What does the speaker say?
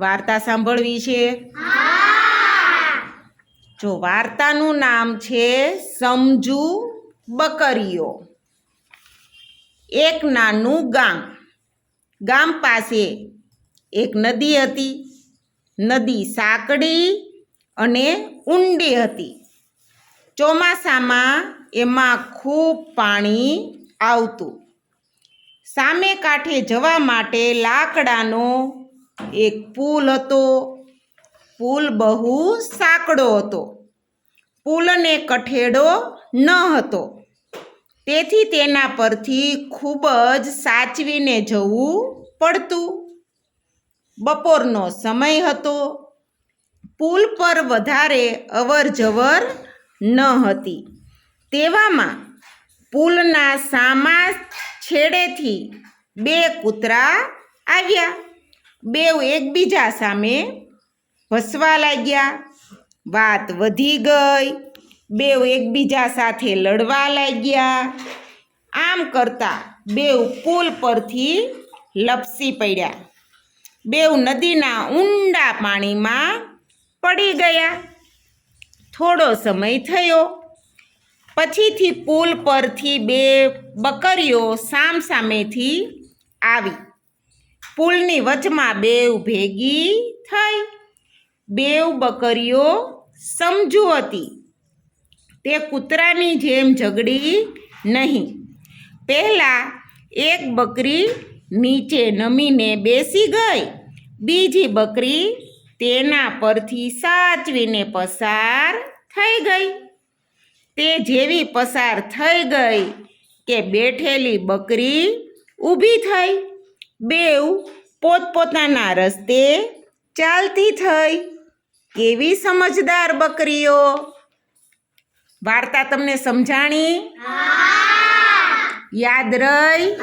વાર્તા સાંભળવી છે? જો વાર્તાનું નામ છે સમજુ બકરીઓ. એક નાનું ગામ. ગામ પાસે એક નદી હતી. નદી સાંકડી અને ઊંડી હતી. ચોમાસામાં એમાં ખૂબ પાણી આવતું. સામે કાંઠે જવા માટે લાકડાનો એક પુલ હતો. પુલ બહુ સાંકડો હતો. પુલને કઠેડો ન હતો. તેથી તેના પરથી ખૂબ જ સાચવીને જવું પડતું. બપોરનો સમય હતો. પુલ પર વધારે અવર જવર ન હતી. તેવામાં પુલના સામા છેડેથી બે કૂતરા આવ્યા. બેવ એકબીજા સામે વસવા લાગ્યા. વાત વધી ગઈ. બેઉ એકબીજા સાથે લડવા લાગ્યા. આમ કરતા બેવ પુલ પરથી લપસી પડ્યા. બેવ નદીના ઊંડા પાણીમાં પડી ગયા. થોડો સમય થયો. પછીથી પુલ પરથી બે બકરીઓ સામસામેથી આવી. પુલની વચમાં બેવ ભેગી થઈ. બેવ બકરીઓ સમજુ હતી. તે કૂતરાની જેમ ઝઘડી નહીં. પહેલાં એક બકરી નીચે નમીને બેસી ગઈ. બીજી બકરી તેના પરથી સાચવીને પસાર થઈ ગઈ. તે જેવી પસાર થઈ ગઈ કે બેઠેલી બકરી ઊભી થઈ. બેવ પોતપોતાના રસ્તે ચાલતી થઈ. કેવી સમજદાર બકરીઓ. વાર્તા તમને સમજાણી? યાદ રહી?